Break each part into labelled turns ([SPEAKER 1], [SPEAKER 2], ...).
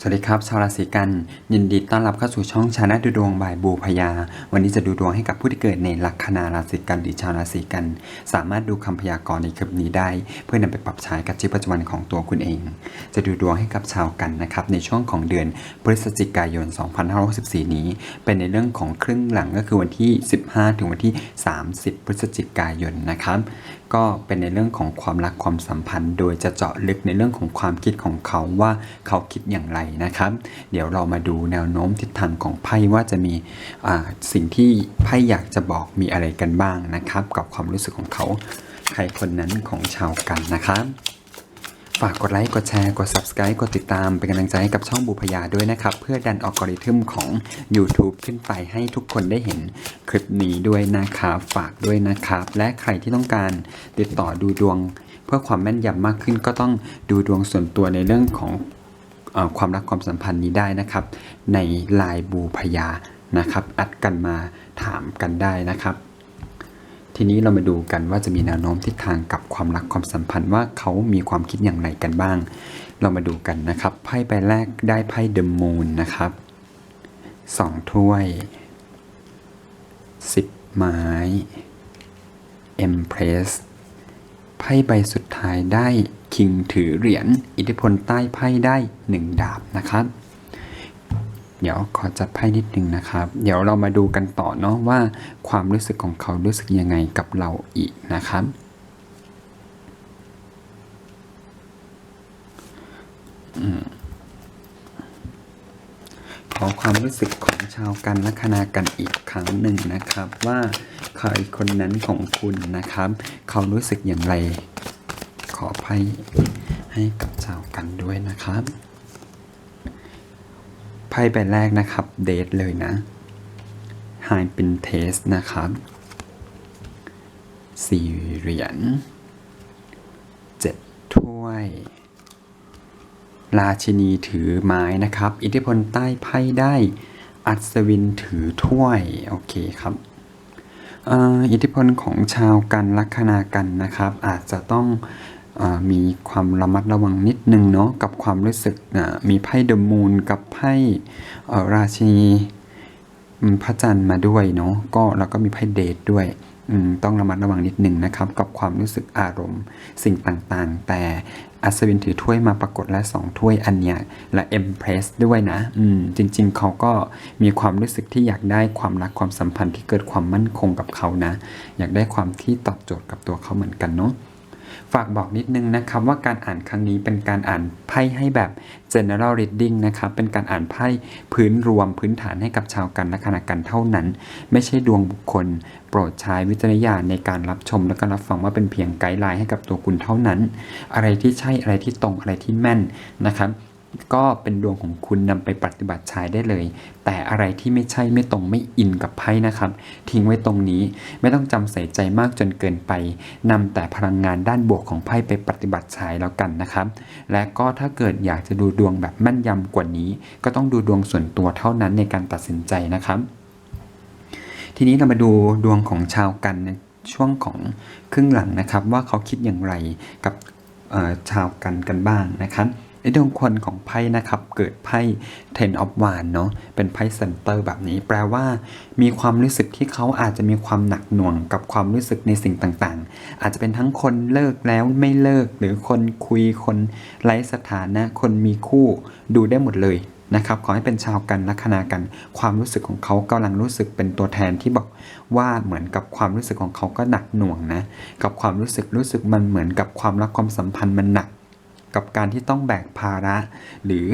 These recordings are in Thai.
[SPEAKER 1] สวัสดีครับ ชาวราศีกัน ยินดีต้อนรับเข้าสู่ช่องชาแนลดูดวงบายบูพยา วันนี้จะดูดวงให้กับผู้ที่เกิดในลัคนาราศีกันหรือชาวราศีกัน สามารถดูคำพยากรณ์ในคลิปนี้ได้ เพื่อนำไปปรับใช้กับชีวิตประจำวันของตัวคุณเอง จะดูดวงให้กับชาวกันนะครับในช่วงของเดือนพฤศจิกายน 2564 นี้ เป็นในเรื่องของครึ่งหลังก็คือวันที่ 15 ถึงวันที่ 30 พฤศจิกายนนะครับก็เป็นในเรื่องของความรักความสัมพันธ์ โดยจะเจาะลึกในเรื่องของความคิดของเขาว่าเขาคิดอย่างไรนะครับ เดี๋ยวเรามาดูแนวโน้มทิศทางของไพ่ว่าจะมีสิ่งที่ไพ่อยากจะบอกมีอะไรกันบ้างนะครับ กับความรู้สึกของเขาใครคนนั้นของชาวกันนะครับฝากกดไลค์กดแชร์กด subscribe กดติดตามเป็นกำลังใจให้กับช่องบุพยาด้วยนะครับ เพื่อดันอัลกอริทึมของ YouTube ขึ้นไปให้ทุกคนได้เห็นคลิปนี้ด้วยนะครับฝากด้วยนะครับ และใครที่ต้องการติดต่อดูดวง เพื่อความแม่นยำมากขึ้นก็ต้องดูดวงส่วนตัวในเรื่องของ ความรักความสัมพันธ์นี้ได้นะครับ ในลน์บูพยานะครับ อัดกันมาถามกันได้นะครับ ทีนี้เรามาดูกันว่าจะมีแนวโน้มทิศทางกับความรักความสัมพันธ์ว่าเขามีความคิดอย่างไรกันบ้าง เรามาดูกันนะครับไพ่ใบแรกได้ไพ่เดอะมูนนะครับสองถ้วยสิบไม้เอ็มเพรส ไพ่ใบสุดท้ายได้คิงถือเหรียญอิทธิพลใต้ไพ่ได้หนึ่งดาบนะครับ เดี๋ยวขอจัดไพ่นิดนึงนะครับ เดี๋ยวเรามาดูกันต่อเนาะว่าความรู้สึกของเขารู้สึกยังไงกับเราอีกนะครับขอความรู้สึกของชาวกันลัคนากันอีกครั้งหนึ่งนะครับว่า ใครคนนั้นของคุณนะครับ เขารู้สึกอย่างไร ขอไพ่ให้กับชาวกันด้วยนะครับ ไพ่ใบแรกนะครับ เดทเลยนะไฮเป็นเทสนะครับสี่เหรียญเจ็ดถ้วย ราชินีถือไม้นะครับ อิทธิพลใต้ไพ่ได้ อัศวินถือถ้วย โอเคครับ อิทธิพลของชาวกันลัคนากันนะครับ อาจจะต้องอมีความระมัดระวังนิดนึงเนาะกับความรู้สึกมีไพ่เดอะมูนกับไพ่ราชินีพระจันทร์มาด้วยเนาะก็แล้วก็มีไพ่เดทด้วย ต้องระมัดระวังนิดหนึ่งนะครับ กับความรู้สึกอารมณ์ สิ่งต่างๆ แต่อัศวินถือถ้วยมาปรากฏและสองถ้วยอันเนี้ยและเอ็มเพรสด้วยนะ อืม จริง ๆ เขาก็มีความรู้สึกที่อยากได้ความรักความสัมพันธ์ที่เกิดความมั่นคงกับเขานะ อยากได้ความที่ตอบโจทย์กับตัวเขาเหมือนกันเนาะ ฝากบอกนิดนึงนะครับว่าการอ่านครั้งนี้เป็นการอ่านไพ่ให้แบบ general reading นะครับเป็นการอ่านไพ่พื้นรวมพื้นฐานให้กับชาวกันและคณะกันเท่านั้น ไม่ใช่ดวงบุคคล โปรดใช้วิจารณญาณในการรับชมและก็รับฟังว่าเป็นเพียงไกด์ไลน์ให้กับตัวคุณเท่านั้น อะไรที่ใช่อะไรที่ตรงอะไรที่แม่นนะครับ ก็เป็นดวงของคุณนำไปปฏิบัติใช้ได้เลย แต่อะไรที่ไม่ใช่ไม่ตรงไม่อินกับไพ่นะครับ ทิ้งไว้ตรงนี้ไม่ต้องจำใส่ใจมากจนเกินไปนำแต่พลังงานด้านบวกของไพ่ไปปฏิบัติใช้แล้วกันนะครับ และก็ถ้าเกิดอยากจะดูดวงแบบแม่นยำกว่านี้ ก็ต้องดูดวงส่วนตัวเท่านั้นในการตัดสินใจนะครับทีนี้เรามาดูดวงของชาวกันในช่วงของครึ่งหลังนะครับ ว่าเขาคิดอย่างไรกับชาวกันกันบ้างนะครับ ในดวงคนของไพ่นะครับ เกิดไพ่ Ten of Wands เนาะเป็นไพ่เซนเตอร์แบบนี้ แปลว่า มีความรู้สึกที่เขาอาจจะมีความหนักหน่วงกับความรู้สึกในสิ่งต่างๆ อาจจะเป็นทั้งคนเลิกแล้วไม่เลิก หรือคนคุยคนไร้สถานะ คนมีคู่ดูได้หมดเลยนะครับ ขอให้เป็นชาวกันลัคนากัน ความรู้สึกของเขากำลังรู้สึกเป็นตัวแทนที่บอกว่าเหมือนกับความรู้สึกของเขาก็หนักหน่วงนะ กับความรู้สึกรู้สึกมันเหมือนกับความรักความสัมพันธ์มันหนัก กับการที่ต้องแบกภาระ หรือ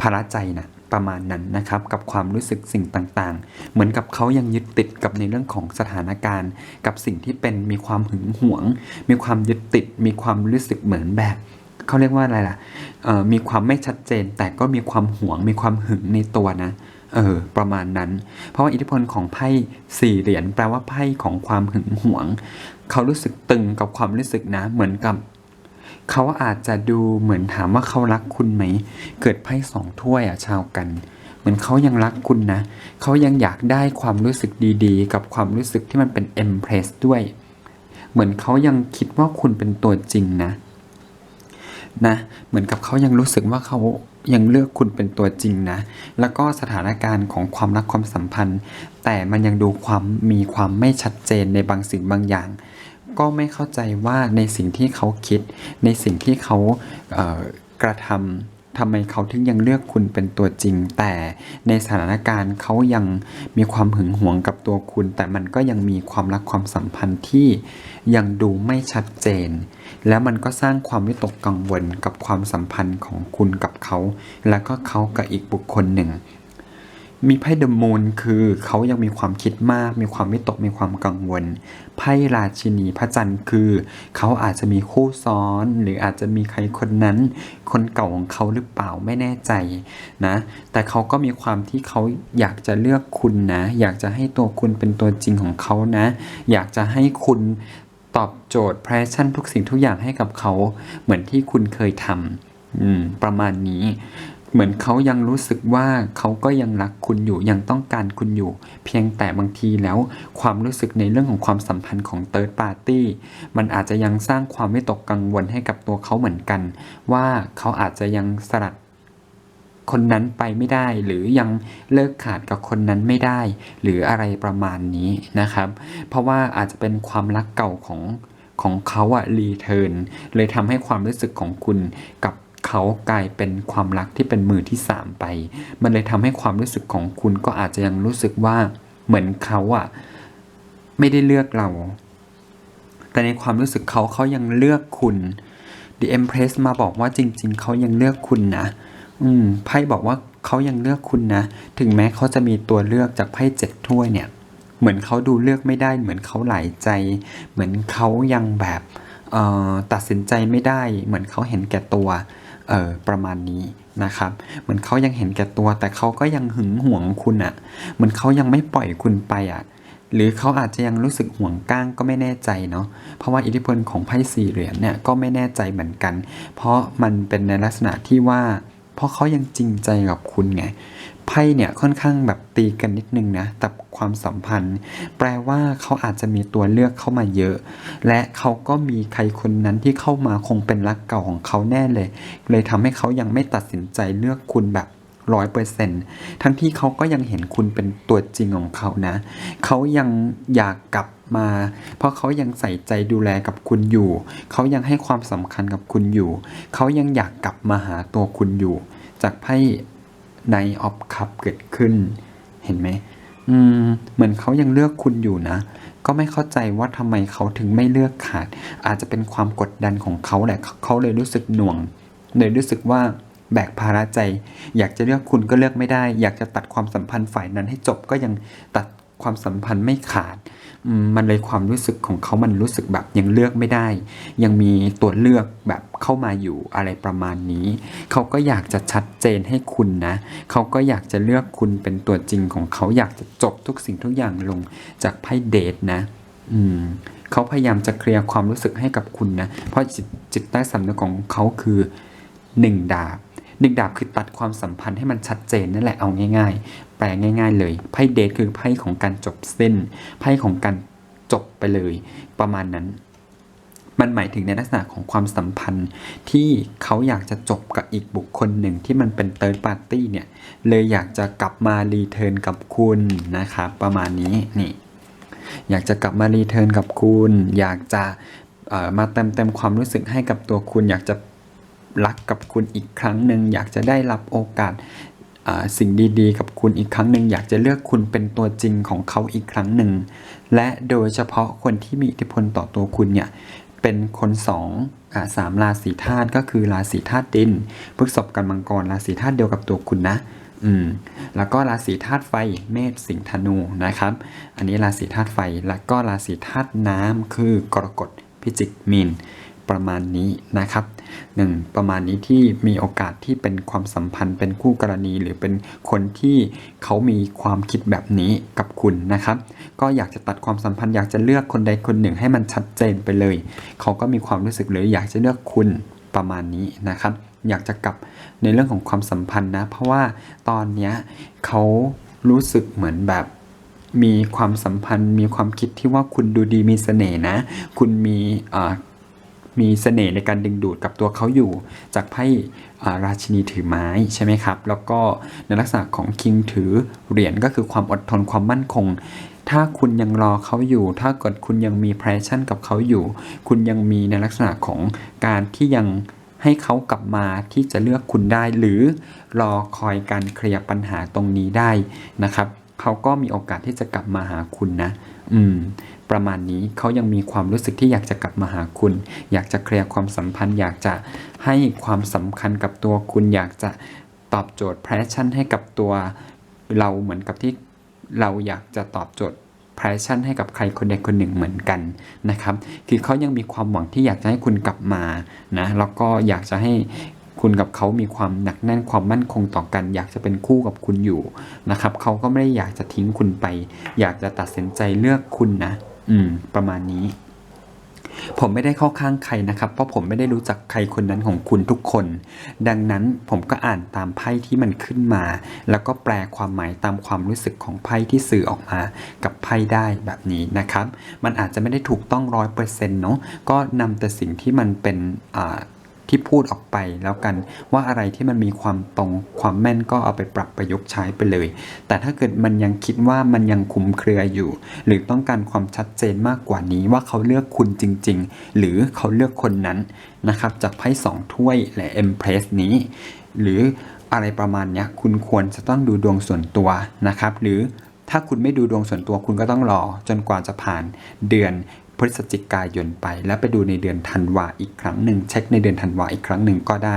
[SPEAKER 1] ภาระใจนะประมาณนั้นนะครับกับความรู้สึกสิ่งต่างๆ เหมือนกับเขายังยึดติดกับในเรื่องของสถานการณ์ กับสิ่งที่เป็นมีความหึงหวง มีความยึดติด มีความรู้สึกเหมือนแบบเขาเรียกว่าอะไรล่ะมีความไม่ชัดเจน แต่ก็มีความหวง มีความหึงในตัวนะเออประมาณนั้น เพราะว่าอิทธิพลของไพ่สี่เหรียญแปลว่าไพ่ของความหึงหวง เขารู้สึกตึงกับความรู้สึกนะเหมือนกับ เขาอาจจะดูเหมือนถามว่าเขารักคุณไหม เกิดไพ่สองถ้วยอะชาวกัน เหมือนเขายังรักคุณนะ เขายังอยากได้ความรู้สึกดีๆ กับความรู้สึกที่มันเป็นเอ็มเพรสด้วย เหมือนเขายังคิดว่าคุณเป็นตัวจริงนะ นะ เหมือนกับเขายังรู้สึกว่าเขายังเลือกคุณเป็นตัวจริงนะ แล้วก็สถานการณ์ของความรักความสัมพันธ์ แต่มันยังดูความมีความไม่ชัดเจนในบางสิ่งบางอย่าง ก็ไม่เข้าใจว่าในสิ่งที่เขาคิด ในสิ่งที่เขาเกระทำทำไมเขาถึงยังเลือกคุณเป็นตัวจริง แต่ในสถานการณ์เขายังมีความหึงหวงกับตัวคุณ แต่มันก็ยังมีความรักความสัมพันธ์ที่ยังดูไม่ชัดเจน แล้วมันก็สร้างความวิตกกังวลกับความสัมพันธ์ของคุณกับเขา แล้วก็เขากับอีกบุคคลหนึ่ง มีไพ่เดอะมูนคือเขายังมีความคิดมาก มีความวิตกมีความกังวล ไพ่ราชินีพระจันทร์คือ เขาอาจจะมีคู่ซ้อน หรืออาจจะมีใครคนนั้น คนเก่าของเขาหรือเปล่าไม่แน่ใจนะ แต่เขาก็มีความที่เขาอยากจะเลือกคุณนะ อยากจะให้ตัวคุณเป็นตัวจริงของเขานะ อยากจะให้คุณตอบโจทย์แพชชั่นทุกสิ่งทุกอย่างให้กับเขาเหมือนที่คุณเคยทำประมาณนี้ เหมือนเขายังรู้สึกว่าเขาก็ยังรักคุณอยู่ยังต้องการคุณอยู่ เพียงแต่บางทีแล้วความรู้สึกในเรื่องของความสัมพันธ์ของเติร์ดปาร์ตี้มันอาจจะยังสร้างความไม่ตกกังวลให้กับตัวเขาเหมือนกัน ว่าเขาอาจจะยังสลัดคนนั้นไปไม่ได้หรือยังเลิกขาดกับคนนั้นไม่ได้ หรืออะไรประมาณนี้นะครับ เพราะว่าอาจจะเป็นความรักเก่าของของเขาอะรีเทิร์นเลยทำให้ความรู้สึกของคุณกับ เขากลายเป็นความรักที่เป็นมือที่สามไป มันเลยทำให้ความรู้สึกของคุณก็อาจจะยังรู้สึกว่าเหมือนเขาอะไม่ได้เลือกเรา แต่ในความรู้สึกเขาเขายังเลือกคุณ The Empress มาบอกว่าจริง ๆ เขายังเลือกคุณนะ อืม ไพ่บอกว่าเขายังเลือกคุณนะ ถึงแม้เขาจะมีตัวเลือกจากไพ่เจ็ดถ้วยเนี่ย เหมือนเขาดูเลือกไม่ได้ เหมือนเขาหลายใจ เหมือนเขายังแบบตัดสินใจไม่ได้ เหมือนเขาเห็นแก่ตัว เออประมาณนี้นะครับเหมือนเขายังเห็นแก่ตัว แต่เขาก็ยังหึงหวงคุณอะ่ะ เหมือนเขายังไม่ปล่อยคุณไปอะ่ะ หรือเขาอาจจะยังรู้สึกห่วงก้างก็ไม่แน่ใจเนาะเพราะว่าอิทธิพลของไพ่สี่เหรียญเนี่ยก็ไม่แน่ใจเหมือนกัน เพราะมันเป็นในลักษณะที่ว่า เพราะเขายังจริงใจกับคุณไง ไพ่เนี่ยค่อนข้างแบบตีกันนิดนึงนะแต่ความสัมพันธ์ แปลว่าเขาอาจจะมีตัวเลือกเข้ามาเยอะ และเขาก็มีใครคนนั้นที่เข้ามาคงเป็นรักเก่าของเขาแน่เลย เลยทำให้เขายังไม่ตัดสินใจเลือกคุณแบบร้อยเปอร์เซ็นทั้งที่เขาก็ยังเห็นคุณเป็นตัวจริงของเขานะ เขายังอยากกลับมา เพราะเขายังใส่ใจดูแลกับคุณอยู่ เขายังให้ความสำคัญกับคุณอยู่ เขายังอยากกลับมาหาตัวคุณอยู่ จากไพ่ ในออฟคัพเกิดขึ้น เห็นไหมอืมเหมือนเขายังเลือกคุณอยู่นะ ก็ไม่เข้าใจว่าทำไมเขาถึงไม่เลือกขาด อาจจะเป็นความกดดันของเขาแหละเขาเลยรู้สึกหน่วง เลยรู้สึกว่าแบกภาระใจ อยากจะเลือกคุณก็เลือกไม่ได้ อยากจะตัดความสัมพันธ์ฝ่ายนั้นให้จบก็ยังตัดความสัมพันธ์ไม่ขาด มันเลยความรู้สึกของเขามันรู้สึกแบบยังเลือกไม่ได้ ยังมีตัวเลือกแบบเข้ามาอยู่อะไรประมาณนี้ เขาก็อยากจะชัดเจนให้คุณนะ เขาก็อยากจะเลือกคุณเป็นตัวจริงของเขาอยากจะจบทุกสิ่งทุกอย่างลงจากไพ่เดทนะ อืมเขาพยายามจะเคลียร์ความรู้สึกให้กับคุณนะ เพราะจิตจิตใต้สำนึกของเขาคือหนึ่งดาบหนึ่งดาบคือตัดความสัมพันธ์ให้มันชัดเจนนั่นแหละเอาง่าย แปลง่ายๆเลยไพ่เดทคือไพ่ของการจบเส้นไพ่ของการจบไปเลย ประมาณนั้น มันหมายถึงในลักษณะของความสัมพันธ์ที่เขาอยากจะจบกับอีกบุคคลหนึ่งที่มันเป็นเติร์ดปาร์ตี้เนี่ย เลยอยากจะกลับมารีเทิร์นกับคุณนะครับประมาณนี้นี่อยากจะกลับมารีเทิร์นกับคุณ อยากจะมาเต็มเต็มความรู้สึกให้กับตัวคุณ อยากจะรักกับคุณอีกครั้งหนึ่งอยากจะได้รับโอกาส สิ่งดีๆ กับคุณอีกครั้งหนึ่งอยากจะเลือกคุณเป็นตัวจริงของเขาอีกครั้งหนึ่ง และโดยเฉพาะคนที่มีอิทธิพลต่อตัวคุณเนี่ยเป็นคนสองอสามราศีธาตุก็คือราศีธาตุดินพฤษภกันมังกรราศีธาตุเดียวกับตัวคุณนะอืมแล้วก็ราศีธาตุไฟเมษสิงห์ธนูนะครับ อันนี้ราศีธาตุไฟแล้วก็ราศีธาตุน้ำคือกรกฎพิจิกมีนประมาณนี้นะครับ หนึ่งประมาณนี้ที่มีโอกาสที่เป็นความสัมพันธ์ เป็นคู่กรณีหรือเป็นคนที่เขามีความคิดแบบนี้กับคุณนะครับ ก็อยากจะตัดความสัมพันธ์อยากจะเลือกคนใดคนหนึ่งให้มันชัดเจนไปเลย เขาก็มีความรู้สึกเลยอยากจะเลือกคุณประมาณนี้นะครับ อยากจะกลับในเรื่องของความสัมพันธ์นะ เพราะว่าตอนเนี้ยเขารู้สึกเหมือนแบบมีความสัมพันธ์ มีความคิดที่ว่าคุณดูดีมีเสน่ห์นะ คุณมีอ่อ มีเสน่ห์ในการดึงดูดกับตัวเขาอยู่จากไพ่ราชินีถือไม้ใช่ไหมครับ แล้วก็ในลักษณะของคิงถือเหรียญก็คือความอดทนความมั่นคง ถ้าคุณยังรอเขาอยู่ ถ้าเกิดคุณยังมีแพชชั่นกับเขาอยู่ คุณยังมีในลักษณะของการที่ยังให้เขากลับมาที่จะเลือกคุณได้ หรือรอคอยการเคลียร์ปัญหาตรงนี้ได้นะครับเขาก็มีโอกาสที่จะกลับมาหาคุณนะ อืม ประมาณนี้เขายังมีความรู้สึกที่อยากจะกลับมาหาคุณ อยากจะเคลียร์ความสัมพันธ์ อยากจะให้ความสำคัญกับตัวคุณ อยากจะตอบโจทย์แพชชั่นให้กับตัวเราเหมือนกับที่เราอยากจะตอบโจทย์แพชชั่นให้กับใครคนใดคนหนึ่งเหมือนกันนะครับ คือเขายังมีความหวังที่อยากจะให้คุณกลับมานะ แล้วก็อยากจะให้คุณกับเขามีความหนักแน่นความมั่นคงต่อกัน อยากจะเป็นคู่กับคุณอยู่นะครับ เขาก็ไม่ได้อยากจะทิ้งคุณไป อยากจะตัดสินใจเลือกคุณนะ อืม ประมาณนี้ ผมไม่ได้เข้าข้างใครนะครับ เพราะผมไม่ได้รู้จักใครคนนั้นของคุณทุกคน ดังนั้นผมก็อ่านตามไพ่ที่มันขึ้นมา แล้วก็แปลความหมายตามความรู้สึกของไพ่ที่สื่อออกมา กับไพ่ได้แบบนี้นะครับ มันอาจจะไม่ได้ถูกต้องร้อยเปอร์เซ็นต์เนาะก็นำแต่สิ่งที่มันเป็นอ่า ที่พูดออกไปแล้วกันว่าอะไรที่มันมีความตรงความแม่นก็เอาไปปรับประยุกต์ใช้ไปเลย แต่ถ้าเกิดมันยังคิดว่ามันยังคุมเครืออยู่ หรือต้องการความชัดเจนมากกว่านี้ว่าเขาเลือกคุณจริง ๆ หรือเขาเลือกคนนั้นนะครับจากไพ่สองถ้วยและเอ็มเพรสนี้ หรืออะไรประมาณนี้คุณควรจะต้องดูดวงส่วนตัวนะครับ หรือถ้าคุณไม่ดูดวงส่วนตัวคุณก็ต้องรอจนกว่าจะผ่านเดือน พฤศจิกายนไป แล้วไปดูในเดือนธันวาอีกครั้งหนึ่งเช็คในเดือนธันวาอีกครั้งหนึ่งก็ได้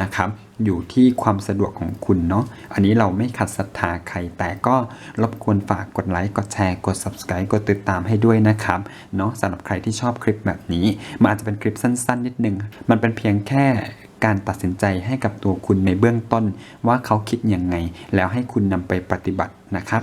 [SPEAKER 1] นะครับ อยู่ที่ความสะดวกของคุณเนาะอันนี้เราไม่ขัดศรัทธาใคร แต่ก็รบกวนฝากกดไลค์กดแชร์กด subscribe กดติดตามให้ด้วยนะครับเนาะสำหรับใครที่ชอบคลิปแบบนี้มันอาจจะเป็นคลิปสั้น ๆ นิดนึง มันเป็นเพียงแค่การตัดสินใจให้กับตัวคุณในเบื้องต้นว่าเขาคิดยังไง แล้วให้คุณนำไปปฏิบัตินะครับ